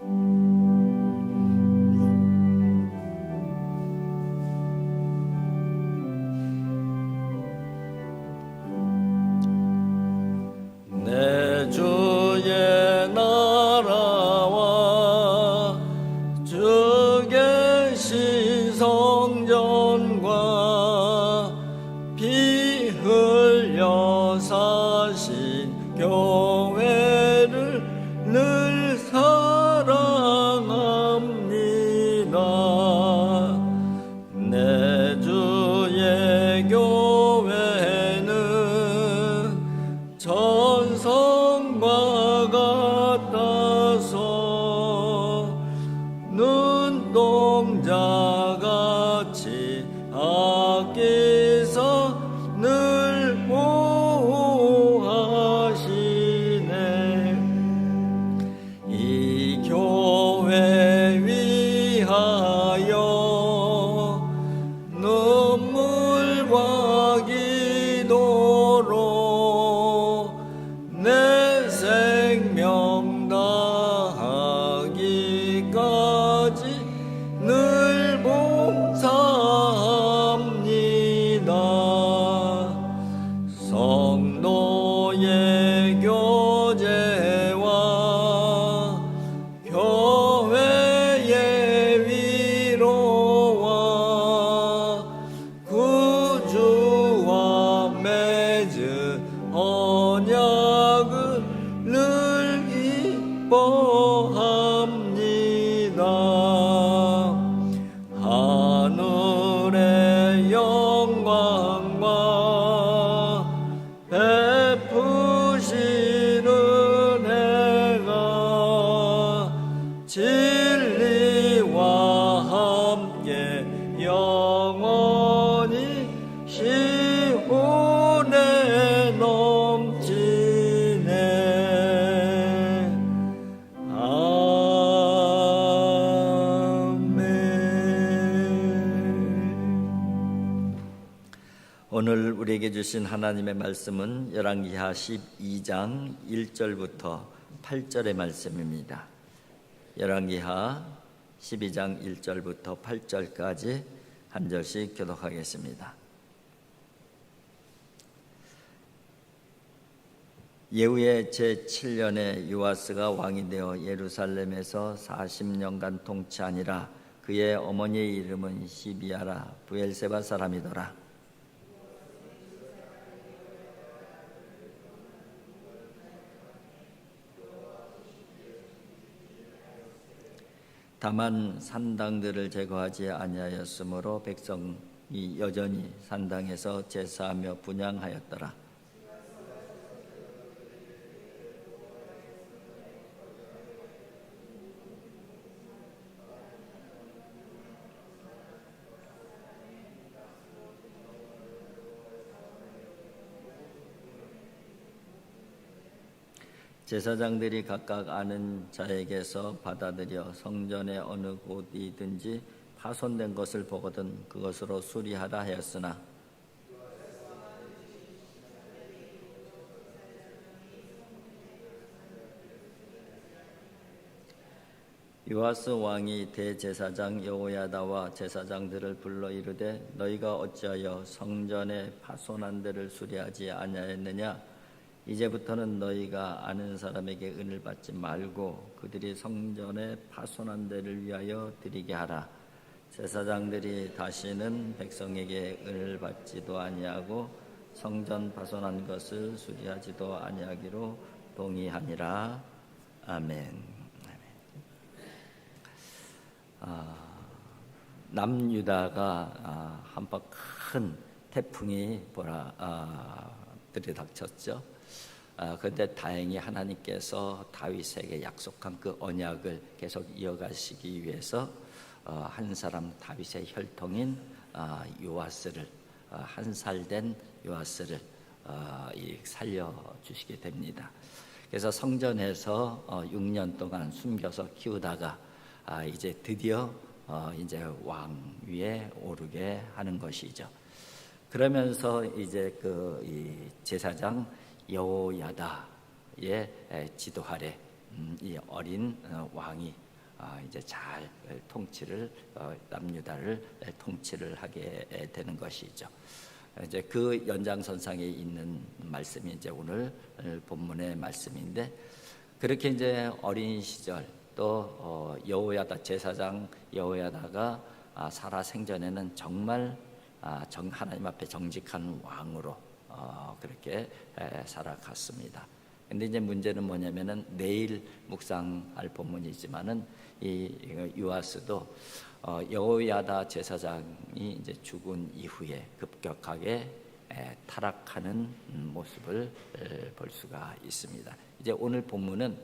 내 오늘 우리에게 주신 하나님의 말씀은 열왕기하 12장 1절부터 8절의 말씀입니다. 열왕기하 12장 1절부터 8절까지 한 절씩 교독하겠습니다. 예후의 제7년에 요아스가 왕이 되어 예루살렘에서 40년간 통치하니라 그의 어머니의 이름은 시비아라 부엘세바 사람이더라 다만 산당들을 제거하지 아니하였으므로 백성이 여전히 산당에서 제사하며 분양하였더라. 제사장들이 각각 아는 자에게서 받아들여 성전의 어느 곳이든지 파손된 것을 보거든 그것으로 수리하라 하였으나 요아스 왕이 대제사장 여호야다와 제사장들을 불러 이르되 너희가 어찌하여 성전의 파손한 데를 수리하지 아니하였느냐 이제부터는 너희가 아는 사람에게 은을 받지 말고 그들이 성전에 파손한 데를 위하여 드리게 하라. 제사장들이 다시는 백성에게 은을 받지도 아니하고 성전 파손한 것을 수리하지도 아니하기로 동의하니라. 아멘. 아, 남유다가 아, 한번 큰 태풍이 보라 아, 들이닥쳤죠. 아, 그런데 다행히 하나님께서 다윗에게 약속한 그 언약을 계속 이어가시기 위해서 어, 한 사람 다윗의 혈통인 아, 요아스를 아, 한살 된 요아스를 어, 이 살려 주시게 됩니다. 그래서 성전에서 어, 6년 동안 숨겨서 키우다가 아, 이제 드디어 어, 이제 왕 위에 오르게 하는 것이죠. 그러면서 이제 그이 제사장 여호야다의 에, 지도 아래 음, 이 어린 어, 왕이 아, 이제 잘 통치를 어, 남유다를 통치를 하게 되는 것이죠. 이제 그 연장선상에 있는 말씀이 이제 오늘 본문의 말씀인데 그렇게 이제 어린 시절 또 어, 여호야다 제사장 여호야다가 아, 살아 생전에는 정말 아, 정 하나님 앞에 정직한 왕으로 어, 그렇게 에, 살아갔습니다. 근데 이제 문제는 뭐냐면은 내일 묵상할 본문이지만은 이 이거 유아스도 어, 여호야다 제사장이 이제 죽은 이후에 급격하게 에, 타락하는 음, 모습을 에, 볼 수가 있습니다. 이제 오늘 본문은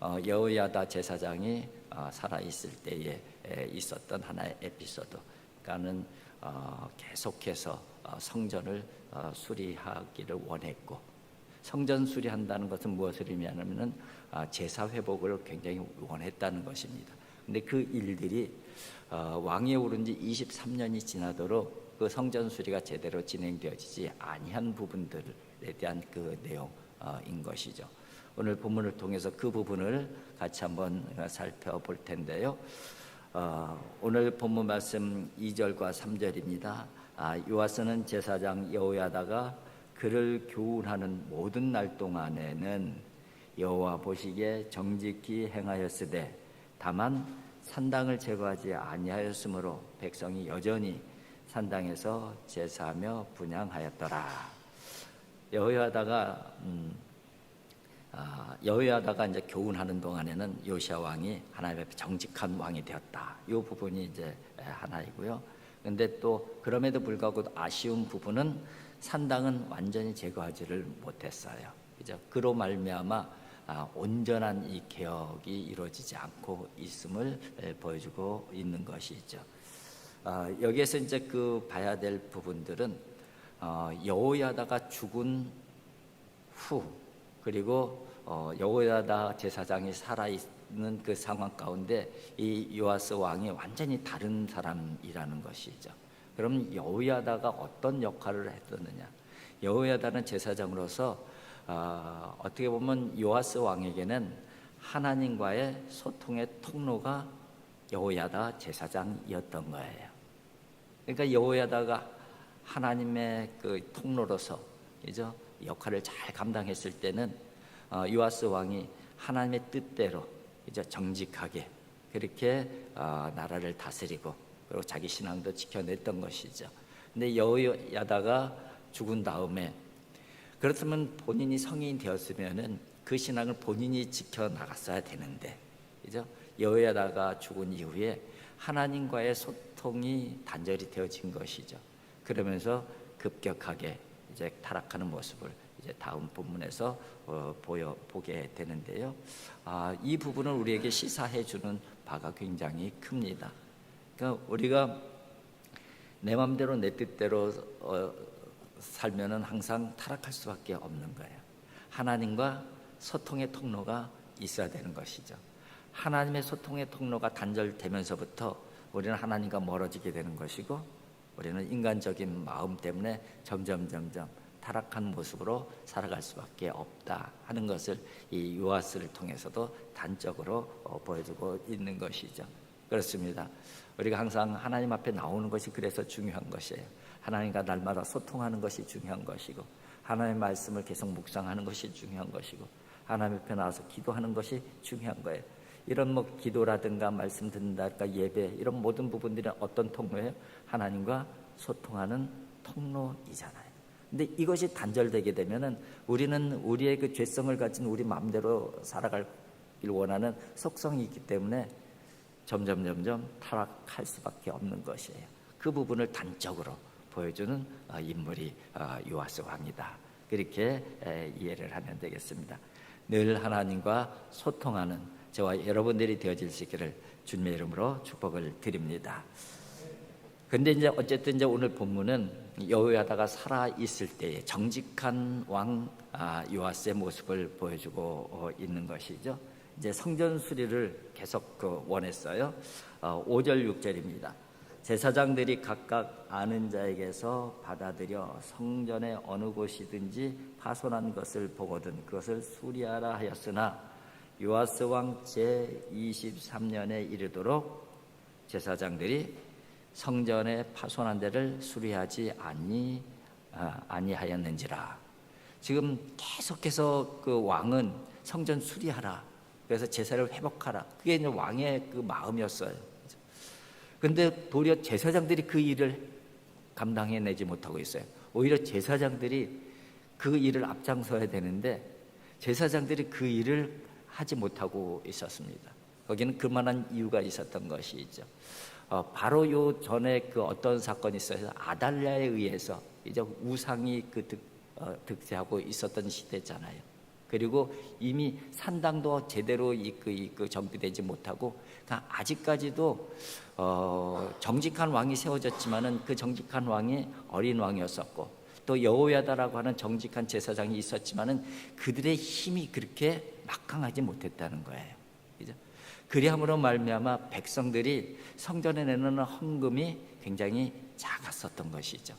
어, 여호야다 제사장이 어, 살아 있을 때에 에, 있었던 하나의 에피소드. 그러니까는 어, 계속해서 어, 성전을 어, 수리하기를 원했고 성전 수리한다는 것은 무엇을 의미하냐면은 아, 제사 회복을 굉장히 원했다는 것입니다. 근데 그 일들이 어, 왕에 오른 지 23년이 지나도록 그 성전 수리가 제대로 진행되어지지 아니한 부분들에 대한 그 내용인 것이죠. 오늘 본문을 통해서 그 부분을 같이 한번 살펴볼 텐데요. 어, 오늘 본문 말씀 2절과 3절입니다. 아, 요아스는 제사장 여호야다가 그를 교훈하는 모든 날 동안에는 여호와 보시기에 정직히 행하였으되 다만 산당을 제거하지 아니하였으므로 백성이 여전히 산당에서 제사하며 분양하였더라. 여호야다가 음, 아, 여호야다가 이제 교훈하는 동안에는 요시아 왕이 하나님 앞에 정직한 왕이 되었다. 이 부분이 이제 하나이고요. 근데 또 그럼에도 불구하고 아쉬운 부분은 산당은 완전히 제거하지를 못했어요. 그죠? 그로 말미암아 아, 온전한 이 개혁이 이루어지지 않고 있음을 에, 보여주고 있는 것이죠. 아, 여기에서 이제 그 봐야 될 부분들은 어, 여호야다가 죽은 후 그리고 어, 여호야다 제사장이 살아 있는 그 상황 가운데 이 요아스 왕이 완전히 다른 사람이라는 것이죠. 그럼 여호야다가 어떤 역할을 했었느냐? 여호야다는 제사장으로서 어, 어떻게 보면 요아스 왕에게는 하나님과의 소통의 통로가 여호야다 제사장이었던 거예요. 그러니까 여호야다가 하나님의 그 통로로서 그죠 역할을 잘 감당했을 때는 어, 요아스 왕이 하나님의 뜻대로 이제 정직하게 그렇게 어, 나라를 다스리고 그리고 자기 신앙도 지켜냈던 것이죠. 근데 여호야다가 죽은 다음에 그렇다면 본인이 성인이 되었으면은 그 신앙을 본인이 지켜 나갔어야 되는데, 그죠? 여호야다가 죽은 이후에 하나님과의 소통이 단절이 되어진 것이죠. 그러면서 급격하게 이제 타락하는 모습을 이제 다음 본문에서 어, 보여 보게 되는데요. 아, 이 부분을 우리에게 시사해 주는 바가 굉장히 큽니다. 그러니까 우리가 내 마음대로 내 뜻대로 어, 살면은 항상 타락할 수밖에 없는 거예요. 하나님과 소통의 통로가 있어야 되는 것이죠. 하나님의 소통의 통로가 단절되면서부터 우리는 하나님과 멀어지게 되는 것이고 우리는 인간적인 마음 때문에 점점 점점 타락한 모습으로 살아갈 수밖에 없다 하는 것을 이 요아스를 통해서도 단적으로 어, 보여주고 있는 것이죠. 그렇습니다. 우리가 항상 하나님 앞에 나오는 것이 그래서 중요한 것이에요. 하나님과 날마다 소통하는 것이 중요한 것이고 하나님의 말씀을 계속 묵상하는 것이 중요한 것이고 하나님 옆에 나와서 기도하는 것이 중요한 거예요. 이런 뭐 기도라든가 말씀 듣는다든가 예배 이런 모든 부분들은 어떤 통로예요? 하나님과 소통하는 통로이잖아요. 근데 이것이 단절되게 되면은 우리는 우리의 그 죄성을 가진 우리 마음대로 살아가길 원하는 속성이 있기 때문에 점점 점점 타락할 수밖에 없는 것이에요. 그 부분을 단적으로 보여주는 어, 인물이 어, 요아스 왕이다. 그렇게 에, 이해를 하면 되겠습니다. 늘 하나님과 소통하는 저와 여러분들이 되어질 수 있기를 주님의 이름으로 축복을 드립니다. 근데 이제 어쨌든 이제 오늘 본문은 여호야다가 살아 있을 때의 정직한 왕 아, 요아스의 모습을 보여주고 어, 있는 것이죠. 이제 성전 수리를 계속 그 원했어요. 어, 5절 6절입니다. 제사장들이 각각 아는 자에게서 받아들여 성전의 어느 곳이든지 파손한 것을 보거든 그것을 수리하라 하였으나 요아스 왕 제 23년에 이르도록 제사장들이 성전의 파손한 데를 수리하지 아니 아, 아니하였는지라. 지금 계속해서 그 왕은 성전 수리하라. 그래서 제사를 회복하라. 그게 이제 왕의 그 마음이었어요. 근데 도리어 제사장들이 그 일을 감당해내지 못하고 있어요. 오히려 제사장들이 그 일을 앞장서야 되는데 제사장들이 그 일을 하지 못하고 있었습니다. 거기는 그만한 이유가 있었던 것이죠. 어, 바로 요 전에 그 어떤 사건이 있어서 아달랴에 의해서 이제 우상이 그 득, 어, 득세하고 있었던 시대잖아요. 그리고 이미 산당도 제대로 이그 이그 정비되지 못하고 그러니까 아직까지도 어, 정직한 왕이 세워졌지만은 그 정직한 왕이 어린 왕이었었고 또 여호야다라고 하는 정직한 제사장이 있었지만은 그들의 힘이 그렇게 막강하지 못했다는 거예요. 그리함으로 말미암아 백성들이 성전에 내놓는 헌금이 굉장히 작았었던 것이죠.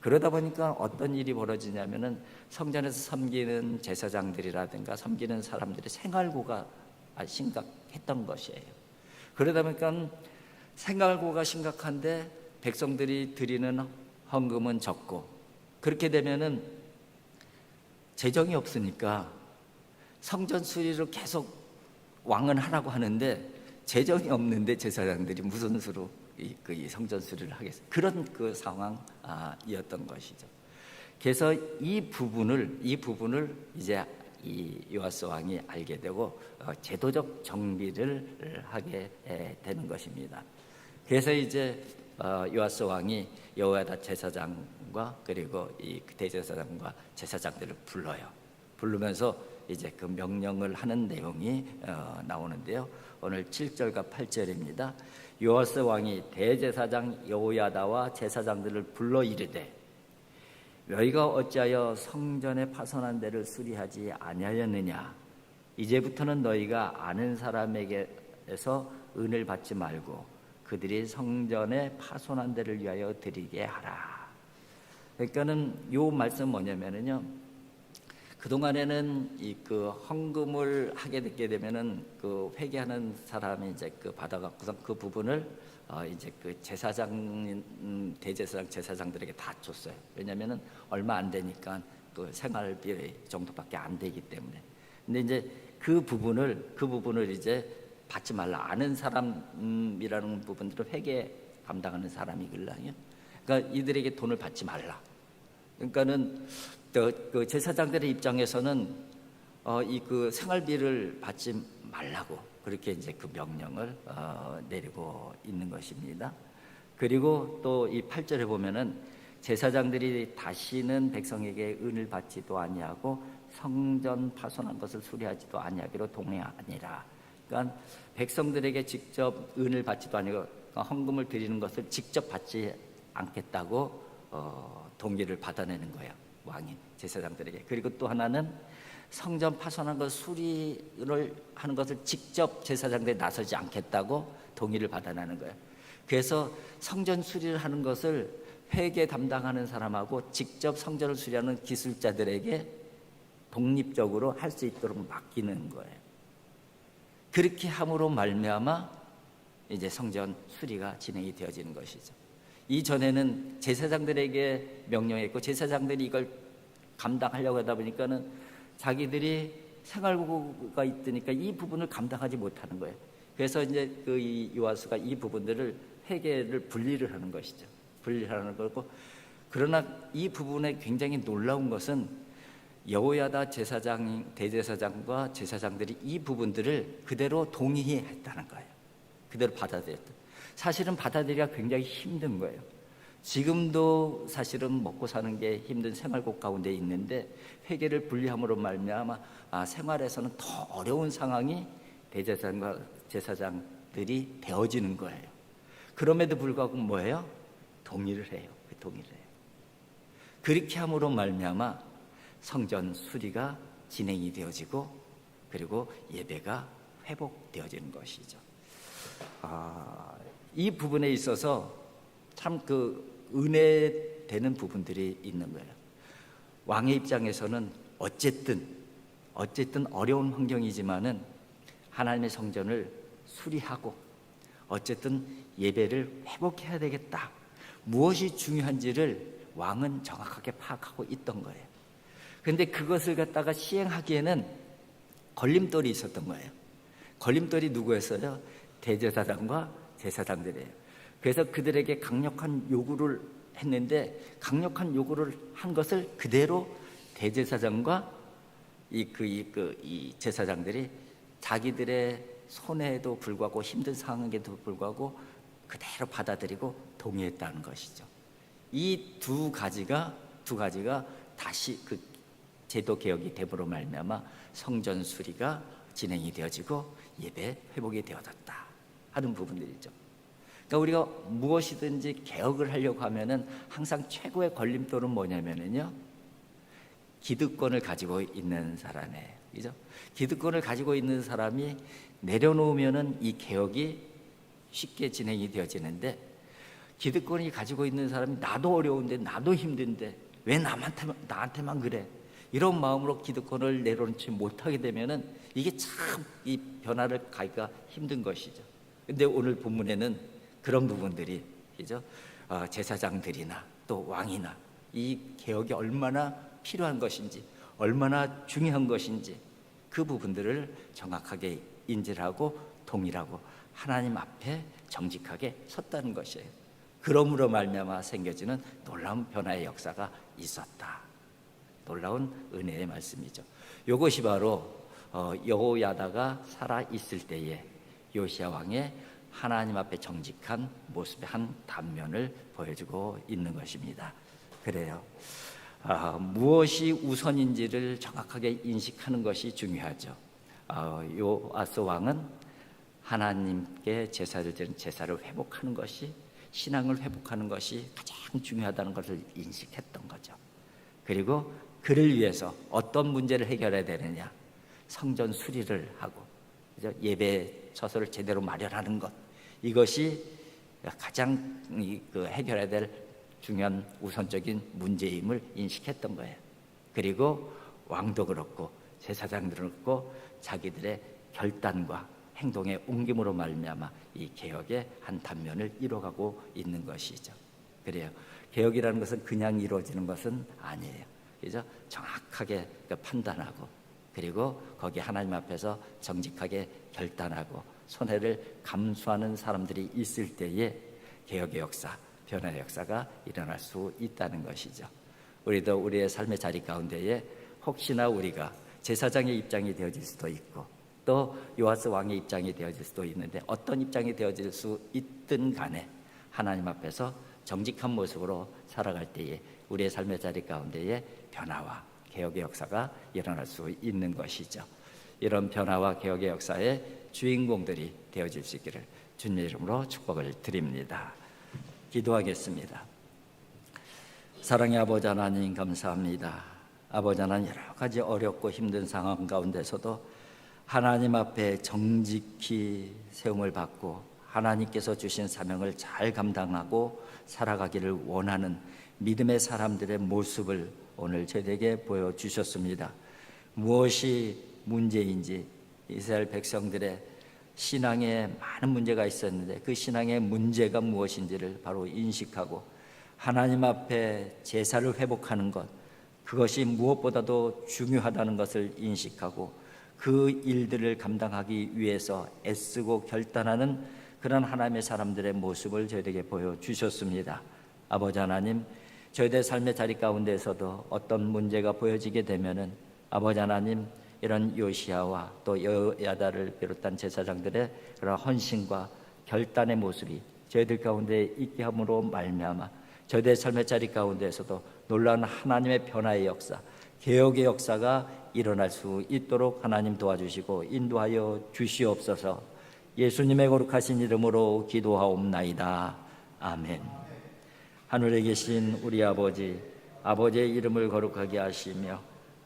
그러다 보니까 어떤 일이 벌어지냐면은 성전에서 섬기는 제사장들이라든가 섬기는 사람들의 생활고가 심각했던 것이에요. 그러다 보니까 생활고가 심각한데 백성들이 드리는 헌금은 적고 그렇게 되면은 재정이 없으니까 성전 수리를 계속 왕은 하라고 하는데 재정이 없는데 제사장들이 무슨 수로 이, 그, 이 성전 수리를 하겠어요. 그런 그 상황이었던 것이죠. 그래서 이 부분을 이 부분을 이제 이 요아스 왕이 알게 되고 어, 제도적 정비를 하게 되는 것입니다. 그래서 이제 어, 요아스 왕이 여호야다 제사장과 그리고 이 대제사장과 제사장들을 불러요. 부르면서 이제 그 명령을 하는 내용이 어, 나오는데요. 오늘 7절과 8절입니다. 요아스 왕이 대제사장 여호야다와 제사장들을 불러 이르되 너희가 어찌하여 성전에 파손한 데를 수리하지 아니하였느냐 이제부터는 너희가 아는 사람에게서 은을 받지 말고 그들이 성전에 파손한 데를 위하여 드리게 하라. 그러니까는 요 말씀 뭐냐면은요. 그동안에는 이 그 헌금을 하게 되게 되면은 그 회개하는 사람이 이제 그 받아갖고서 그 부분을 어 이제 그 제사장 음, 대제사장 제사장들에게 다 줬어요. 왜냐면은 얼마 안 되니까 그 생활비 정도밖에 안 되기 때문에. 근데 이제 그 부분을 그 부분을 이제 받지 말라 아는 사람이라는 부분들을 회계 담당하는 사람이길랑요. 그러니까 이들에게 돈을 받지 말라. 그러니까는 그 제사장들의 입장에서는 어, 이 그 생활비를 받지 말라고 그렇게 이제 그 명령을 어, 내리고 있는 것입니다. 그리고 또 이 8절에 보면은 제사장들이 다시는 백성에게 은을 받지도 아니하고 성전 파손한 것을 수리하지도 아니하기로 동행하니라. 그러니까 백성들에게 직접 은을 받지도 아니고 헌금을 드리는 것을 직접 받지 않겠다고 어, 동의를 받아내는 거예요. 왕이 제사장들에게. 그리고 또 하나는 성전 파손한 것 수리를 하는 것을 직접 제사장들이 나서지 않겠다고 동의를 받아내는 거예요. 그래서 성전 수리를 하는 것을 회계 담당하는 사람하고 직접 성전을 수리하는 기술자들에게 독립적으로 할 수 있도록 맡기는 거예요. 그렇게 함으로 말미암아 이제 성전 수리가 진행이 되어지는 것이죠. 이전에는 제사장들에게 명령했고 제사장들이 이걸 감당하려고 하다 보니까는 자기들이 생활고가 있으니까 이 부분을 감당하지 못하는 거예요. 그래서 이제 그이 요하스가 이 부분들을 회개를 분리를 하는 것이죠. 분리를 하는 거고 그러나 이 부분에 굉장히 놀라운 것은 여호야다 제사장 대제사장과 제사장들이 이 부분들을 그대로 동의했다는 거예요. 그대로 받아들였다. 사실은 받아들이기가 굉장히 힘든 거예요. 지금도 사실은 먹고 사는 게 힘든 생활곡 가운데 있는데 회개를 분리함으로 말미암아 아, 생활에서는 더 어려운 상황이 대제사장과 제사장들이 되어지는 거예요. 그럼에도 불구하고 뭐예요? 동의를 해요. 그 동의를 해요. 그렇게 함으로 말미암아 성전 수리가 진행이 되어지고 그리고 예배가 회복되어지는 것이죠. 아, 이 부분에 있어서 참 그 은혜 되는 부분들이 있는 거예요. 왕의 입장에서는 어쨌든 어쨌든 어려운 환경이지만은 하나님의 성전을 수리하고 어쨌든 예배를 회복해야 되겠다. 무엇이 중요한지를 왕은 정확하게 파악하고 있던 거예요. 근데 그것을 갖다가 시행하기에는 걸림돌이 있었던 거예요. 걸림돌이 누구였어요? 대제사장과 제사장들이에요. 그래서 그들에게 강력한 요구를 했는데 강력한 요구를 한 것을 그대로 대제사장과 이 그이 그 이 제사장들이 자기들의 손해에도 불구하고 힘든 상황에도 불구하고 그대로 받아들이고 동의했다는 것이죠. 이 두 가지가 두 가지가 다시 그 제도 개혁이 됨으로 말미암아 성전 수리가 진행이 되어지고 예배 회복이 되어졌다 하는 부분들이죠. 그러니까 우리가 무엇이든지 개혁을 하려고 하면은 항상 최고의 걸림돌은 뭐냐면은요. 기득권을 가지고 있는 사람이에요. 그죠? 기득권을 가지고 있는 사람이 내려놓으면은 이 개혁이 쉽게 진행이 되어지는데 기득권이 가지고 있는 사람이 나도 어려운데 나도 힘든데 왜 남한테 나한테만 그래? 이런 마음으로 기득권을 내려놓지 못하게 되면은 이게 참 이 변화를 가기가 힘든 것이죠. 근데 오늘 본문에는 그런 부분들이 그죠? 어, 제사장들이나 또 왕이나 이 개혁이 얼마나 필요한 것인지 얼마나 중요한 것인지 그 부분들을 정확하게 인지를 하고 동일하고 하나님 앞에 정직하게 섰다는 것이에요. 그러므로 말미암아 생겨지는 놀라운 변화의 역사가 있었다. 놀라운 은혜의 말씀이죠. 이것이 바로 어, 여호야다가 살아 있을 때에 요시야 왕의 하나님 앞에 정직한 모습의 한 단면을 보여주고 있는 것입니다. 그래요. 아, 무엇이 우선인지를 정확하게 인식하는 것이 중요하죠. 아, 요아스 왕은 하나님께 제사를 드린 제사를 회복하는 것이 신앙을 회복하는 것이 가장 중요하다는 것을 인식했던 거죠. 그리고 그를 위해서 어떤 문제를 해결해야 되느냐? 성전 수리를 하고? 예배 처소를 제대로 마련하는 것 이것이 가장 그 해결해야 될 중요한 우선적인 문제임을 인식했던 거예요. 그리고 왕도 그렇고 제사장들은 그렇고 자기들의 결단과 행동의 옮김으로 말미암아 이 개혁의 한 단면을 이뤄가고 있는 것이죠. 그래요. 개혁이라는 것은 그냥 이루어지는 것은 아니에요. 그죠? 정확하게 판단하고 그리고 거기 하나님 앞에서 정직하게 결단하고 손해를 감수하는 사람들이 있을 때에 개혁의 역사, 변화의 역사가 일어날 수 있다는 것이죠. 우리도 우리의 삶의 자리 가운데에 혹시나 우리가 제사장의 입장이 되어질 수도 있고 또 요하스 왕의 입장이 되어질 수도 있는데 어떤 입장이 되어질 수 있든 간에 하나님 앞에서 정직한 모습으로 살아갈 때에 우리의 삶의 자리 가운데에 변화와 개혁의 역사가 일어날 수 있는 것이죠. 이런 변화와 개혁의 역사의 주인공들이 되어질 수 있기를 주님의 이름으로 축복을 드립니다. 기도하겠습니다. 사랑의 아버지 하나님 감사합니다. 아버지 하나님 여러 가지 어렵고 힘든 상황 가운데서도 하나님 앞에 정직히 세움을 받고 하나님께서 주신 사명을 잘 감당하고 살아가기를 원하는 믿음의 사람들의 모습을 오늘 저에게 보여주셨습니다. 무엇이 문제인지 이스라엘 백성들의 신앙에 많은 문제가 있었는데 그 신앙의 문제가 무엇인지를 바로 인식하고 하나님 앞에 제사를 회복하는 것 그것이 무엇보다도 중요하다는 것을 인식하고 그 일들을 감당하기 위해서 애쓰고 결단하는 그런 하나님의 사람들의 모습을 저희에게 보여주셨습니다. 아버지 하나님, 저희들 삶의 자리 가운데서도 어떤 문제가 보여지게 되면은 아버지 하나님 이런 요시아와 또 여야다를 비롯한 제사장들의 그런 헌신과 결단의 모습이 저희들 가운데 있게 함으로 말미암아 저희들의 삶의 자리 가운데에서도 놀라운 하나님의 변화의 역사, 개혁의 역사가 일어날 수 있도록 하나님 도와주시고 인도하여 주시옵소서. 예수님의 거룩하신 이름으로 기도하옵나이다. 아멘. 하늘에 계신 우리 아버지, 아버지의 이름을 거룩하게 하시며